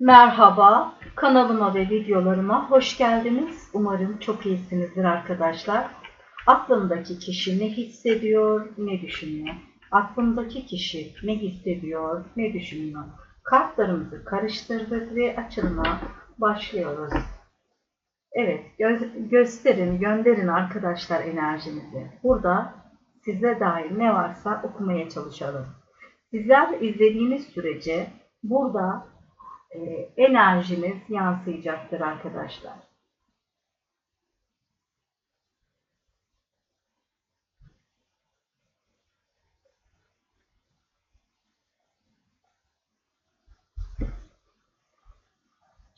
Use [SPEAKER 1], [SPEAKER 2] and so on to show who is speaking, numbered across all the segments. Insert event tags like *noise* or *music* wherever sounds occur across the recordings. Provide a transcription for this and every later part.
[SPEAKER 1] Merhaba, kanalıma ve videolarıma hoş geldiniz. Umarım çok iyisinizdir arkadaşlar. Aklımdaki kişi ne hissediyor, ne düşünüyor? Aklımdaki kişi ne hissediyor, ne düşünüyor? Kartlarımızı karıştırdık ve açılıma başlıyoruz. Evet, gö- gösterin, gönderin arkadaşlar enerjinizi. Burada size dair ne varsa okumaya çalışalım. Sizler izlediğiniz sürece burada e, enerjiniz yansıyacaktır arkadaşlar.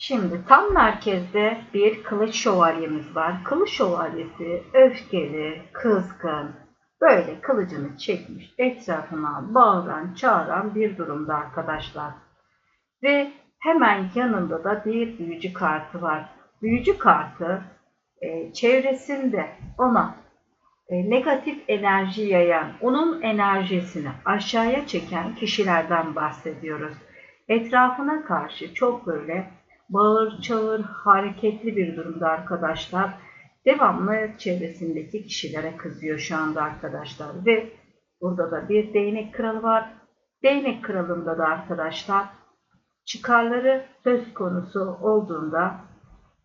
[SPEAKER 1] Şimdi tam merkezde bir kılıç şövalyemiz var. Kılıç şövalyesi öfkeli, kızgın, böyle kılıcını çekmiş, etrafına bağıran, çağıran bir durumda arkadaşlar. Ve hemen yanında da bir büyücü kartı var. Büyücü kartı e, çevresinde ona e, negatif enerji yayan, onun enerjisini aşağıya çeken kişilerden bahsediyoruz. Etrafına karşı çok böyle bağır çağır hareketli bir durumda arkadaşlar. Devamlı çevresindeki kişilere kızıyor şu anda arkadaşlar. Ve burada da bir değnek kralı var. Değnek kralında da arkadaşlar çıkarları söz konusu olduğunda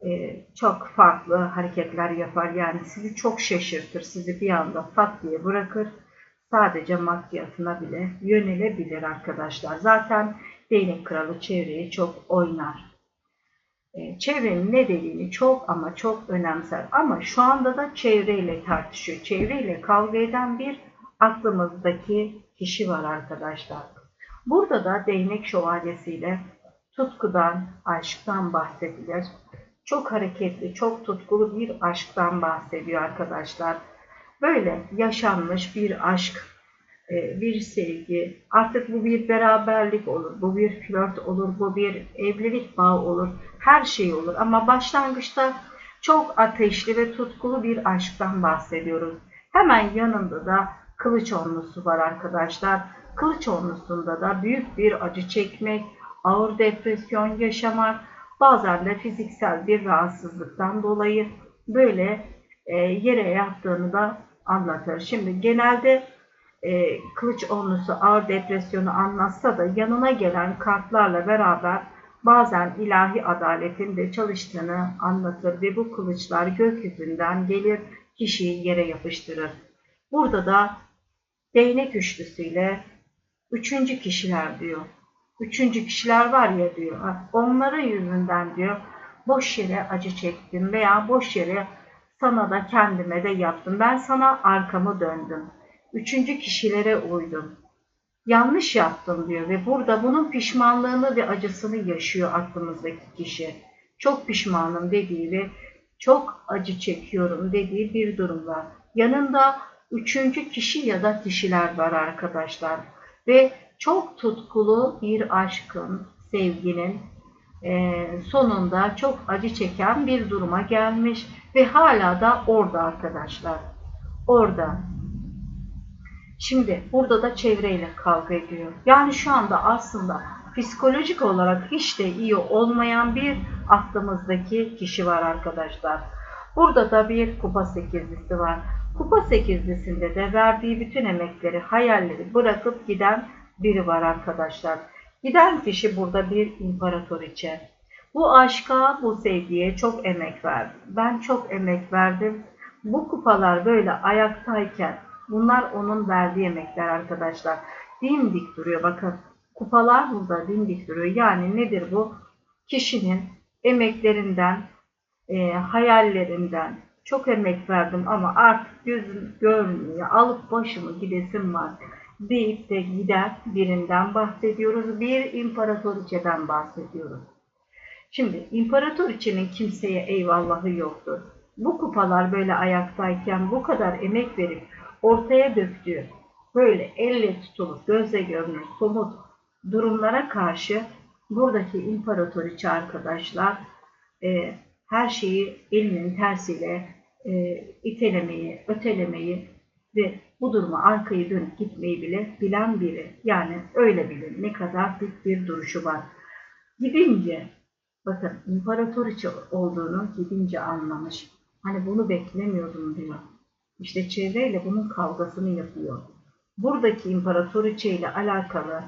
[SPEAKER 1] e, çok farklı hareketler yapar. Yani sizi çok şaşırtır. Sizi bir anda pat diye bırakır. Sadece maddiyatına bile yönelebilir arkadaşlar. Zaten değnek kralı çevreyi çok oynar. E, çevrenin ne dediğini çok ama çok önemser. Ama şu anda da çevreyle tartışıyor. Çevreyle kavga eden bir aklımızdaki kişi var arkadaşlar. Burada da değnek şövalyesiyle tutkudan, aşktan bahsedilir. Çok hareketli, çok tutkulu bir aşktan bahsediyor arkadaşlar. Böyle yaşanmış bir aşk, e, bir sevgi, artık bu bir beraberlik olur, bu bir flört olur, bu bir evlilik bağı olur, her şey olur. Ama başlangıçta çok ateşli ve tutkulu bir aşktan bahsediyoruz. Hemen yanında da kılıç onlusu var arkadaşlar. Kılıç onlusunda da büyük bir acı çekmek, ağır depresyon yaşamak, bazen de fiziksel bir rahatsızlıktan dolayı böyle e, yere yattığını da anlatır. Şimdi genelde e, kılıç onlusu ağır depresyonu anlatsa da yanına gelen kartlarla beraber bazen ilahi adaletin de çalıştığını anlatır ve bu kılıçlar gökyüzünden gelir kişiyi yere yapıştırır. Burada da değnek üçlüsüyle üçüncü kişiler diyor. Üçüncü kişiler var ya diyor. Onların yüzünden diyor boş yere acı çektim veya boş yere sana da kendime de yaptım. Ben sana arkamı döndüm. Üçüncü kişilere uydum. Yanlış yaptım diyor ve burada bunun pişmanlığını ve acısını yaşıyor aklımızdaki kişi. Çok pişmanım dediği ve çok acı çekiyorum dediği bir durum var. Yanında üçüncü kişi ya da kişiler var arkadaşlar. Ve çok tutkulu bir aşkın, sevginin e, sonunda çok acı çeken bir duruma gelmiş ve hala da orada arkadaşlar. Orada. Şimdi burada da çevreyle kavga ediyor. Yani şu anda aslında psikolojik olarak hiç de iyi olmayan bir aklımızdaki kişi var arkadaşlar. Burada da bir kupa sekizlisi var. Kupa sekizlisinde de verdiği bütün emekleri, hayalleri bırakıp giden biri var arkadaşlar. Giden kişi burada bir imparatoriçe. Bu aşka, bu sevgiye çok emek verdi. Ben çok emek verdim. Bu kupalar böyle ayaktayken bunlar onun verdiği emekler arkadaşlar. Dimdik duruyor bakın. Kupalar burada dimdik duruyor. Yani nedir bu? Kişinin emeklerinden, e, hayallerinden çok emek verdim ama artık gözüm görmüyor. Alıp başımı gidesim var deyip de giden birinden bahsediyoruz. Bir imparatoriçeden bahsediyoruz. Şimdi imparatoriçenin kimseye eyvallahı yoktur. Bu kupalar böyle ayaktayken bu kadar emek verip ortaya döktüğü böyle elle tutulup gözle görünür somut durumlara karşı buradaki imparatoriçe arkadaşlar e, her şeyi elinin tersiyle e, itelemeyi, ötelemeyi ve bu duruma arkayı dönüp gitmeyi bile bilen biri. Yani öyle bilir ne kadar dik bir duruşu var. Gidince bakın imparatoriçe olduğunu gidince anlamış. Hani bunu beklemiyordum diyor. İşte çevreyle bunun kavgasını yapıyor. Buradaki imparatoriçe ile alakalı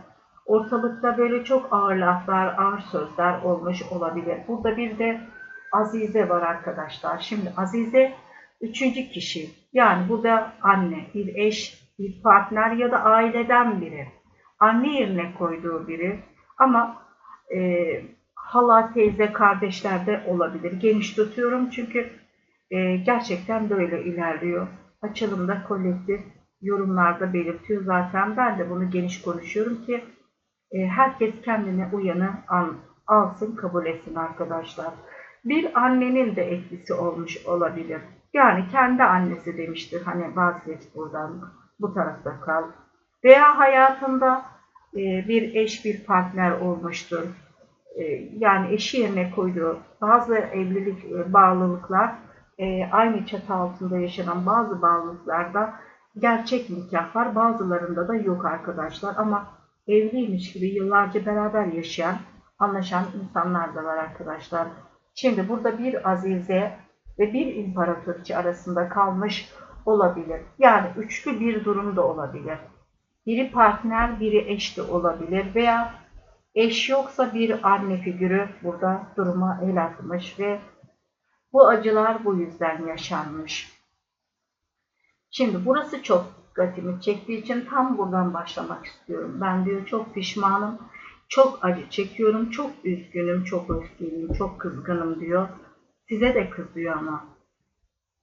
[SPEAKER 1] ortalıkta böyle çok ağır laflar, ağır sözler olmuş olabilir. Burada bir de Azize var arkadaşlar. Şimdi Azize üçüncü kişi. Yani bu da anne, bir eş, bir partner ya da aileden biri. Anne yerine koyduğu biri. Ama e, hala, teyze, kardeşler de olabilir. Geniş tutuyorum çünkü e, gerçekten böyle ilerliyor. Açılımda kolektif yorumlarda belirtiyor zaten. Ben de bunu geniş konuşuyorum ki e, herkes kendine uyanı al, alsın, kabul etsin arkadaşlar. Bir annenin de etkisi olmuş olabilir. Yani kendi annesi demiştir. Hani vazgeç buradan, bu tarafta kal. Veya hayatında e, bir eş, bir partner olmuştur. E, yani eşi yerine koyduğu bazı evlilik e, bağlılıklar aynı çatı altında yaşanan bazı bağlılıklarda gerçek nikah var. Bazılarında da yok arkadaşlar. Ama evliymiş gibi yıllarca beraber yaşayan, anlaşan insanlar da var arkadaşlar. Şimdi burada bir azize ve bir imparatoriçe arasında kalmış olabilir. Yani üçlü bir durum da olabilir. Biri partner, biri eş de olabilir veya eş yoksa bir anne figürü burada duruma el atmış ve bu acılar bu yüzden yaşanmış. Şimdi burası çok dikkatimi çektiği için tam buradan başlamak istiyorum. Ben diyor çok pişmanım, çok acı çekiyorum, çok üzgünüm, çok öfkeliyim, çok kızgınım diyor. Size de kızıyor ama.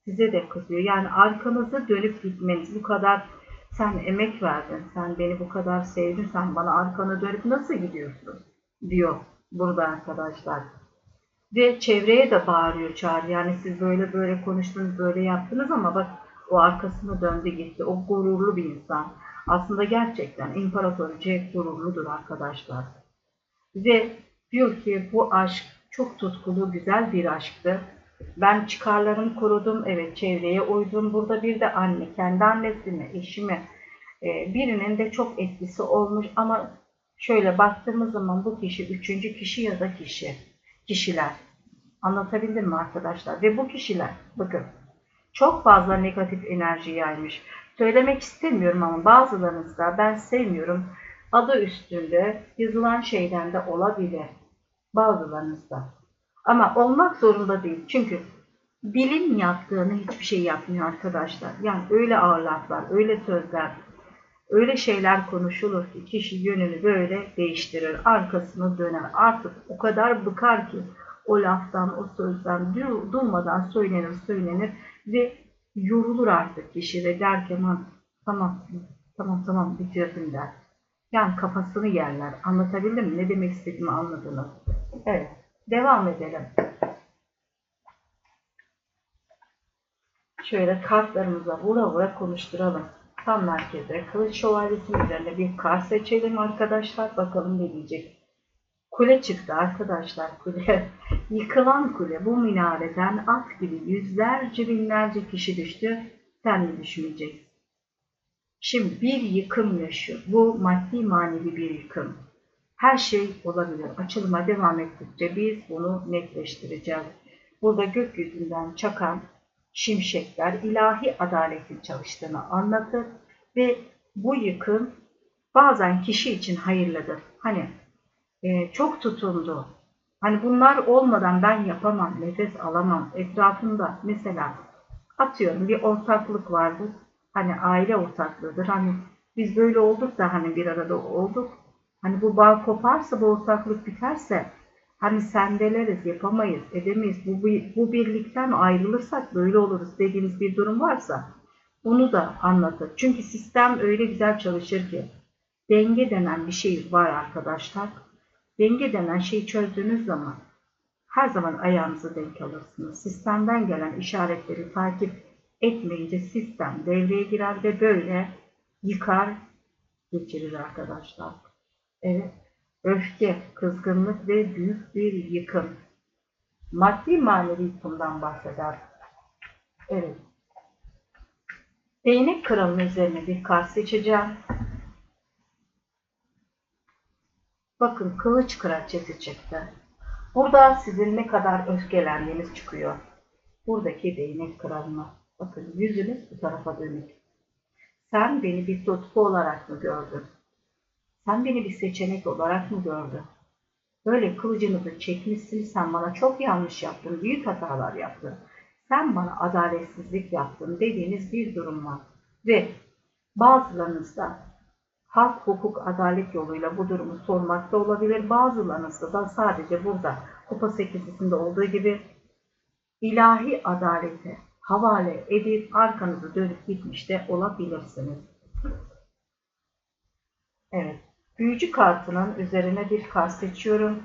[SPEAKER 1] Size de kızıyor. Yani arkanızı dönüp gitmeniz bu kadar sen emek verdin, sen beni bu kadar sevdin, sen bana arkanı dönüp nasıl gidiyorsun diyor burada arkadaşlar. Ve çevreye de bağırıyor çağır. Yani siz böyle böyle konuştunuz, böyle yaptınız ama bak o arkasını döndü gitti. O gururlu bir insan. Aslında gerçekten imparatoriçe gururludur arkadaşlar. Ve diyor ki bu aşk çok tutkulu, güzel bir aşktı. Ben çıkarlarımı korudum, evet çevreye uydum. Burada bir de anne, kendi annesini, eşimi, e, birinin de çok etkisi olmuş ama şöyle baktığımız zaman bu kişi üçüncü kişi ya da kişi, kişiler. Anlatabildim mi arkadaşlar? Ve bu kişiler, bakın çok fazla negatif enerji yaymış. Söylemek istemiyorum ama bazılarınızda ben sevmiyorum adı üstünde yazılan şeyden de olabilir. Bazılarınızda. Ama olmak zorunda değil. Çünkü bilim yaptığını hiçbir şey yapmıyor arkadaşlar. Yani öyle ağır laflar, öyle sözler, öyle şeyler konuşulur ki kişi yönünü böyle değiştirir. Arkasını döner. Artık o kadar bıkar ki o laftan, o sözden durmadan söylenir, söylenir ve yorulur artık kişi ve der ki aman tamam, tamam, tamam bitirdim der. Yani kafasını yerler. Anlatabildim mi? Ne demek istediğimi anladınız. Evet. Devam edelim. Şöyle kartlarımıza vura vura konuşturalım. Tam merkeze kılıç şövalyesinin üzerinde bir kart seçelim arkadaşlar. Bakalım ne diyecek. Kule çıktı arkadaşlar kule. *laughs* Yıkılan kule bu minareden at gibi yüzlerce binlerce kişi düştü. Sen de düşmeyeceksin. Şimdi bir yıkım yaşıyor. Bu maddi manevi bir yıkım. Her şey olabilir. Açılıma devam ettikçe biz bunu netleştireceğiz. Burada gökyüzünden çakan şimşekler ilahi adaletin çalıştığını anlatır ve bu yıkım bazen kişi için hayırlıdır. Hani e, çok tutundu. Hani bunlar olmadan ben yapamam, nefes alamam. Etrafında mesela atıyorum bir ortaklık vardır. Hani aile ortaklığıdır. Hani biz böyle olduk da hani bir arada olduk. Hani bu bağ koparsa, bu ortaklık biterse hani sendeleriz, yapamayız, edemeyiz. Bu, bu, bu birlikten ayrılırsak böyle oluruz dediğiniz bir durum varsa bunu da anlatır. Çünkü sistem öyle güzel çalışır ki denge denen bir şey var arkadaşlar. Denge denen şeyi çözdüğünüz zaman her zaman ayağınızı denk alırsınız. Sistemden gelen işaretleri takip etmeyince sistem devreye girer ve böyle yıkar, geçirir arkadaşlar. Evet, öfke, kızgınlık ve büyük bir yıkım. Maddi manevi yıkımdan bahseder. Evet. Değnek kralının üzerine bir kart seçeceğim. Bakın kılıç kraliçesi çıktı. Burada sizin ne kadar öfkelendiğiniz çıkıyor. Buradaki değnek kralına. Bakın yüzünüz bu tarafa dönük. Sen beni bir tutku olarak mı gördün? Sen beni bir seçenek olarak mı gördün? Böyle kılıcınızı çekmişsin, sen bana çok yanlış yaptın, büyük hatalar yaptın. Sen bana adaletsizlik yaptın dediğiniz bir durum var. Ve bazılarınızda hak, hukuk, adalet yoluyla bu durumu sormakta olabilir. Bazılarınızda da sadece burada Kupa 8'sinde olduğu gibi ilahi adalete havale edip arkanızı dönüp gitmiş de olabilirsiniz. Evet. Büyücü kartının üzerine bir kart seçiyorum.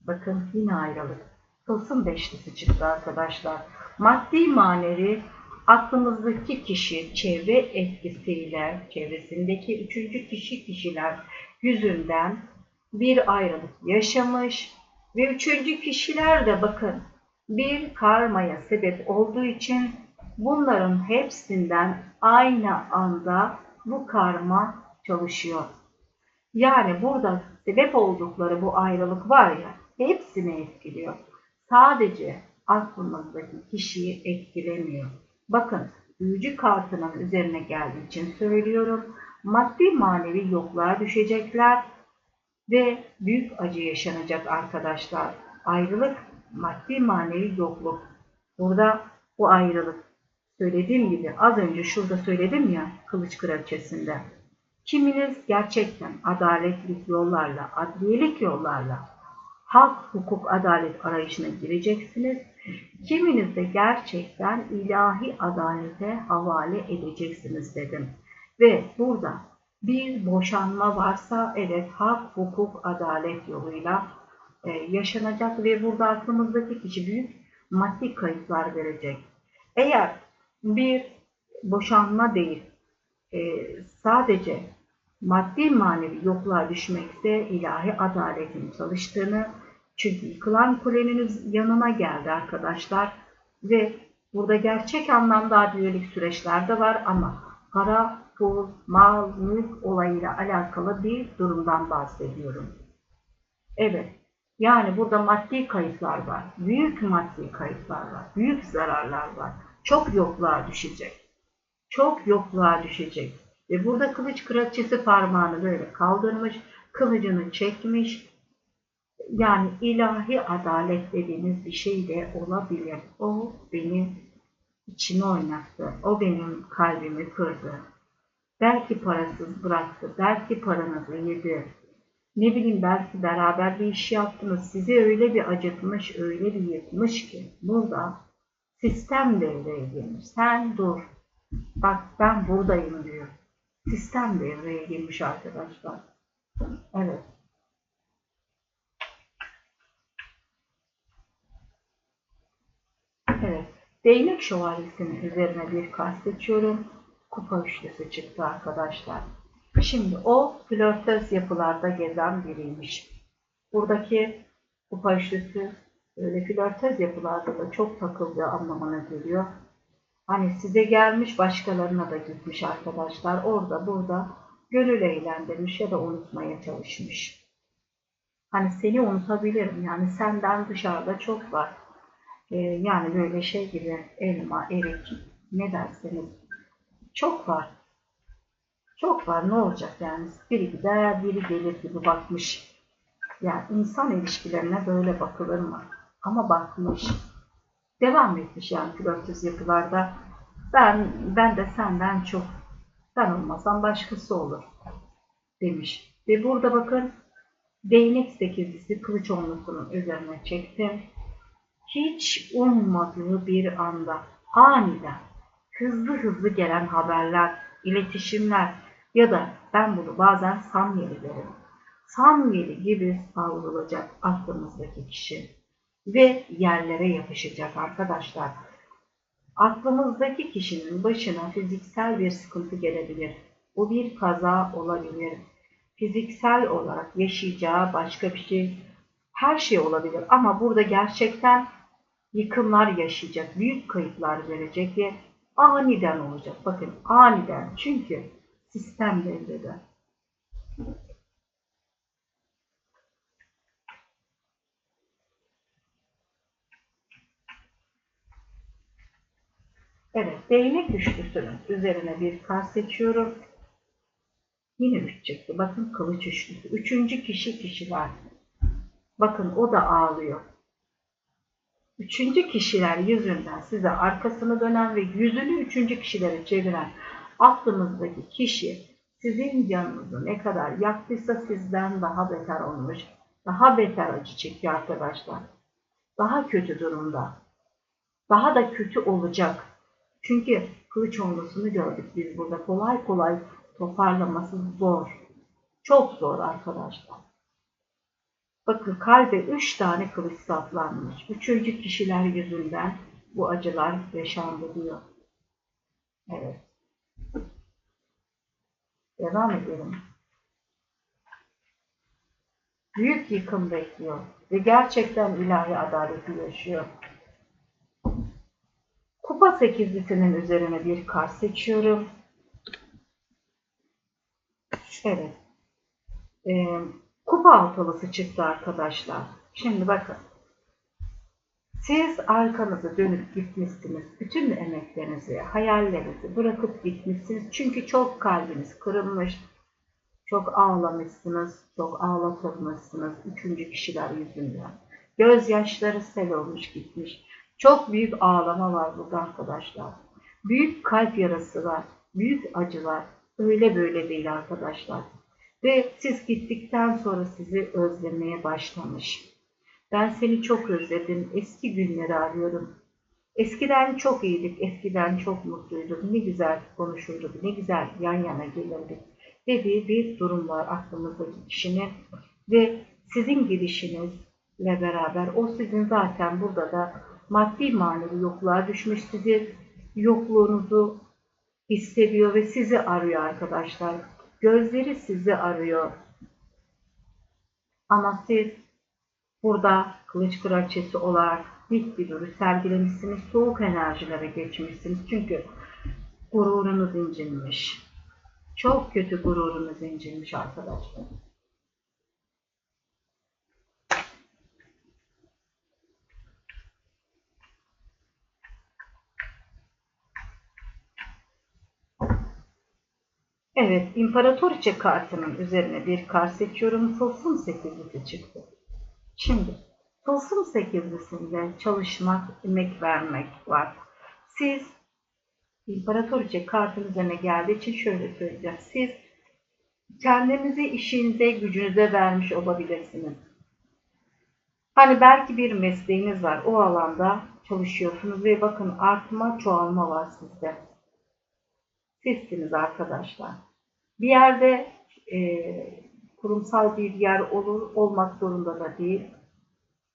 [SPEAKER 1] Bakın yine ayrılık. Tılsım beşlisi çıktı arkadaşlar. Maddi manevi aklımızdaki kişi çevre etkisiyle, çevresindeki üçüncü kişi kişiler yüzünden bir ayrılık yaşamış ve üçüncü kişiler de bakın bir karmaya sebep olduğu için bunların hepsinden aynı anda bu karma çalışıyor. Yani burada sebep oldukları bu ayrılık var ya hepsini etkiliyor. Sadece aklımızdaki kişiyi etkilemiyor. Bakın büyücü kartının üzerine geldiği için söylüyorum. Maddi manevi yokluğa düşecekler ve büyük acı yaşanacak arkadaşlar. Ayrılık, maddi manevi yokluk. Burada bu ayrılık. Söylediğim gibi az önce şurada söyledim ya kılıç kraliçesinde. Kiminiz gerçekten adaletlik yollarla, adliyelik yollarla hak, hukuk, adalet arayışına gireceksiniz. Kiminiz de gerçekten ilahi adalete havale edeceksiniz dedim. Ve burada bir boşanma varsa evet hak, hukuk, adalet yoluyla e, yaşanacak ve burada aklımızdaki kişi büyük maddi kayıplar verecek. Eğer bir boşanma değil, e, sadece maddi manevi yokluğa düşmekte ilahi adaletin çalıştığını çünkü yıkılan kulenin yanına geldi arkadaşlar ve burada gerçek anlamda adiyelik süreçler de var ama para, pul, mal, mülk olayıyla alakalı bir durumdan bahsediyorum. Evet, yani burada maddi kayıplar var. Büyük maddi kayıplar var. Büyük zararlar var. Çok yokluğa düşecek. Çok yokluğa düşecek. Ve burada kılıç kraliçesi parmağını böyle kaldırmış, kılıcını çekmiş. Yani ilahi adalet dediğimiz bir şey de olabilir. O benim içimi oynattı. O benim kalbimi kırdı. Belki parasız bıraktı. Belki paranızı yedi. Ne bileyim belki beraber bir iş yaptınız. Sizi öyle bir acıtmış, öyle bir yıkmış ki burada sistem devreye girmiş. Sen dur. Bak ben buradayım diyor. Sistem devreye girmiş arkadaşlar. Evet. Evet. Değnek şövalyesinin üzerine bir kart seçiyorum. Kupa üçlüsü çıktı arkadaşlar. Şimdi o flörtöz yapılarda gezen biriymiş. Buradaki kupa üçlüsü öyle flörtöz yapılarda da çok takıldığı anlamına geliyor. Hani size gelmiş başkalarına da gitmiş arkadaşlar. Orada burada gönül eğlendirmiş ya da unutmaya çalışmış. Hani seni unutabilirim. Yani senden dışarıda çok var. Ee, yani böyle şey gibi elma, erik ne derseniz çok var. Çok var ne olacak yani biri gider biri gelir gibi bakmış. Yani insan ilişkilerine böyle bakılır mı? Ama bakmış. Devam etmiş yani flörtöz yapılarda. Ben, ben de senden çok. Ben olmasam başkası olur demiş. Ve burada bakın değnek sekizlisi kılıç onlusunun üzerine çektim. Hiç ummadığı bir anda aniden hızlı hızlı gelen haberler, iletişimler ya da ben bunu bazen samyeli derim. Samyeli gibi savrulacak aklımızdaki kişi ve yerlere yapışacak arkadaşlar. Aklımızdaki kişinin başına fiziksel bir sıkıntı gelebilir. Bu bir kaza olabilir. Fiziksel olarak yaşayacağı başka bir şey, her şey olabilir. Ama burada gerçekten yıkımlar yaşayacak, büyük kayıplar verecek ve aniden olacak. Bakın aniden çünkü sistem devrede. Evet, değnek üçlüsünün üzerine bir kar seçiyorum. Yine üç çıktı. Bakın kılıç üçlüsü. Üçüncü kişi kişiler. Bakın o da ağlıyor. Üçüncü kişiler yüzünden size arkasını dönen ve yüzünü üçüncü kişilere çeviren aklınızdaki kişi sizin canınızı ne kadar yaktıysa sizden daha beter olmuş. Daha beter acı çekiyor arkadaşlar. Daha kötü durumda. Daha da kötü olacak. Çünkü kılıç olmasını gördük biz burada. Kolay kolay toparlaması zor. Çok zor arkadaşlar. Bakın kalbe üç tane kılıç saplanmış. Üçüncü kişiler yüzünden bu acılar yaşandı diyor. Evet. Devam edelim. Büyük yıkım bekliyor ve gerçekten ilahi adaleti yaşıyor. Kupa sekizlisinin üzerine bir kart seçiyorum. Evet. Ee, kupa altılısı çıktı arkadaşlar. Şimdi bakın. Siz arkanızı dönüp gitmişsiniz. Bütün emeklerinizi, hayallerinizi bırakıp gitmişsiniz. Çünkü çok kalbiniz kırılmış. Çok ağlamışsınız. Çok ağlatılmışsınız. Üçüncü kişiler yüzünden. Gözyaşları sel olmuş gitmiş. Çok büyük ağlama var burada arkadaşlar. Büyük kalp yarası var. Büyük acılar. Öyle böyle değil arkadaşlar. Ve siz gittikten sonra sizi özlemeye başlamış. Ben seni çok özledim. Eski günleri arıyorum. Eskiden çok iyiydik. Eskiden çok mutluyduk. Ne güzel konuşurduk. Ne güzel yan yana gelirdik. Dediği bir durum var aklımızdaki kişinin. Ve sizin gidişinizle beraber o sizin zaten burada da maddi manevi yokluğa düşmüş. Sizi yokluğunuzu hissediyor ve sizi arıyor arkadaşlar. Gözleri sizi arıyor. Ama siz burada kılıç kraliçesi olarak dik bir duruş sergilemişsiniz. Soğuk enerjilere geçmişsiniz. Çünkü gururunuz incinmiş. Çok kötü gururunuz incinmiş arkadaşlar. Evet, İmparatoriçe kartının üzerine bir kart seçiyorum. Tılsım sekizlisi çıktı. Şimdi, tılsım sekizlisinde çalışmak, emek vermek var. Siz, İmparatoriçe kartın üzerine geldiği için şöyle söyleyeceğim. Siz kendinizi işinize, gücünüze vermiş olabilirsiniz. Hani belki bir mesleğiniz var. O alanda çalışıyorsunuz ve bakın artma, çoğalma var sizde. Sizsiniz arkadaşlar. Bir yerde e, kurumsal bir yer olur, olmak zorunda da değil.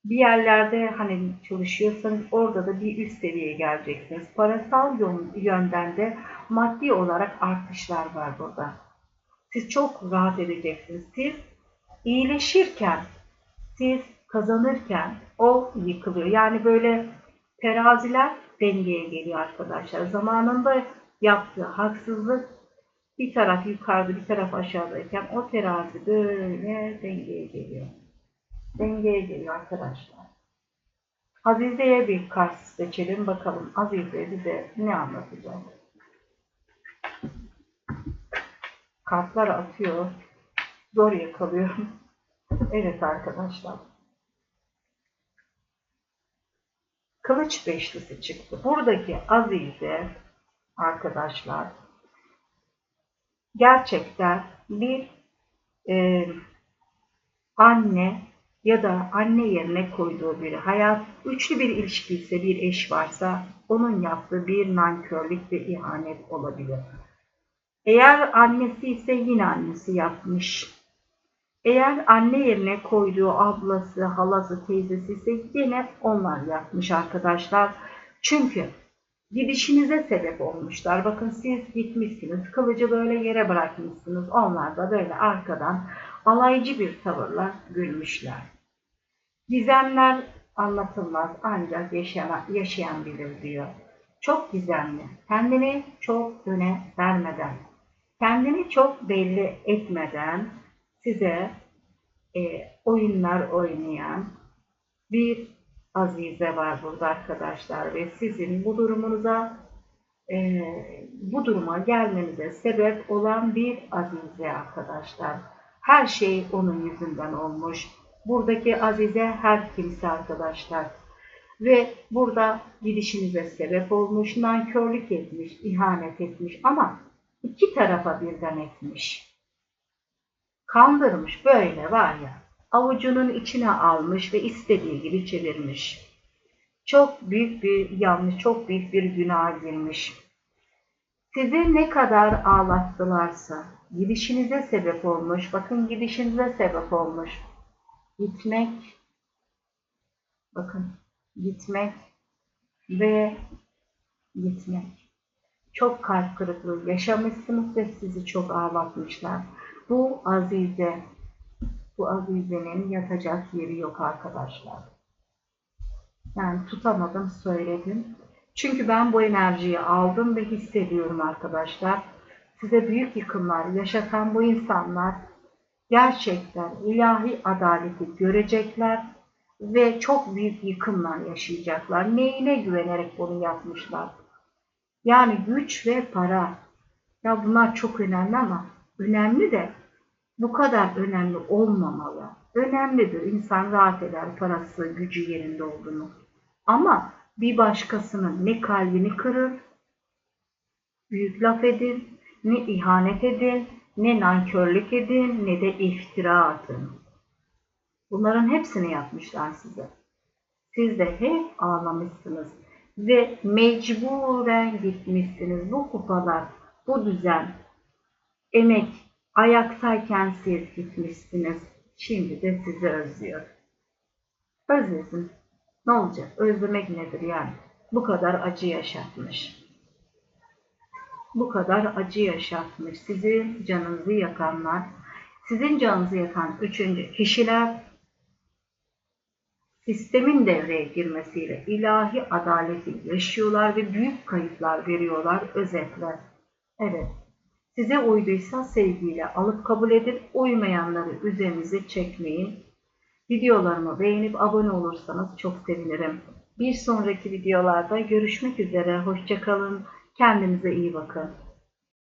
[SPEAKER 1] Bir yerlerde hani çalışıyorsanız orada da bir üst seviyeye geleceksiniz. Parasal yönden de maddi olarak artışlar var burada. Siz çok rahat edeceksiniz. Siz iyileşirken, siz kazanırken o yıkılıyor. Yani böyle teraziler dengeye geliyor arkadaşlar. Zamanında yaptığı haksızlık bir taraf yukarıda bir taraf aşağıdayken o terazi böyle dengeye geliyor. Dengeye geliyor arkadaşlar. Azize'ye bir kart seçelim bakalım Azize bize ne anlatacak. Kartlar atıyor. Zor yakalıyorum. *laughs* evet arkadaşlar. Kılıç beşlisi çıktı. Buradaki Azize arkadaşlar gerçekten bir e, anne ya da anne yerine koyduğu biri, hayat üçlü bir ilişki ise bir eş varsa onun yaptığı bir nankörlük ve ihanet olabilir. Eğer annesi ise yine annesi yapmış. Eğer anne yerine koyduğu ablası, halası, teyzesi ise yine onlar yapmış arkadaşlar. Çünkü gidişinize sebep olmuşlar. Bakın siz gitmişsiniz, kılıcı böyle yere bırakmışsınız. Onlar da böyle arkadan alaycı bir tavırla gülmüşler. Gizemler anlatılmaz ancak yaşayan, yaşayan bilir diyor. Çok gizemli, kendini çok öne vermeden, kendini çok belli etmeden size e, oyunlar oynayan bir Azize var burada arkadaşlar ve sizin bu durumunuza e, bu duruma gelmenize sebep olan bir Azize arkadaşlar. Her şey onun yüzünden olmuş. Buradaki Azize her kimse arkadaşlar. Ve burada gidişinize sebep olmuş, nankörlük etmiş, ihanet etmiş ama iki tarafa birden etmiş. Kandırmış böyle var ya, avucunun içine almış ve istediği gibi çevirmiş. Çok büyük bir yanlış, çok büyük bir günah girmiş. Sizi ne kadar ağlattılarsa, gidişinize sebep olmuş, bakın gidişinize sebep olmuş. Gitmek, bakın gitmek ve gitmek. Çok kalp kırıklığı yaşamışsınız ve sizi çok ağlatmışlar. Bu Azize, bu Azize'nin yatacak yeri yok arkadaşlar. Yani tutamadım, söyledim. Çünkü ben bu enerjiyi aldım ve hissediyorum arkadaşlar. Size büyük yıkımlar yaşatan bu insanlar gerçekten ilahi adaleti görecekler ve çok büyük yıkımlar yaşayacaklar. Neyine güvenerek bunu yapmışlar? Yani güç ve para. Ya bunlar çok önemli ama önemli de bu kadar önemli olmamalı. Önemlidir. İnsan rahat eder parası, gücü yerinde olduğunu. Ama bir başkasının ne kalbini kırır, büyük laf edin, ne ihanet edin, ne nankörlük edin, ne de iftira atın. Bunların hepsini yapmışlar size. Siz de hep ağlamışsınız ve mecburen gitmişsiniz. Bu kupalar, bu düzen, emek, ayaktayken siz gitmişsiniz. Şimdi de sizi özlüyor. Özlesin. Ne olacak? Özlemek nedir yani? Bu kadar acı yaşatmış. Bu kadar acı yaşatmış. Sizin canınızı yakanlar, sizin canınızı yakan üçüncü kişiler sistemin devreye girmesiyle ilahi adaleti yaşıyorlar ve büyük kayıplar veriyorlar özetle. Evet, size uyduysa sevgiyle alıp kabul edin, uymayanları üzerinize çekmeyin. Videolarımı beğenip abone olursanız çok sevinirim. Bir sonraki videolarda görüşmek üzere, hoşçakalın, kendinize iyi bakın.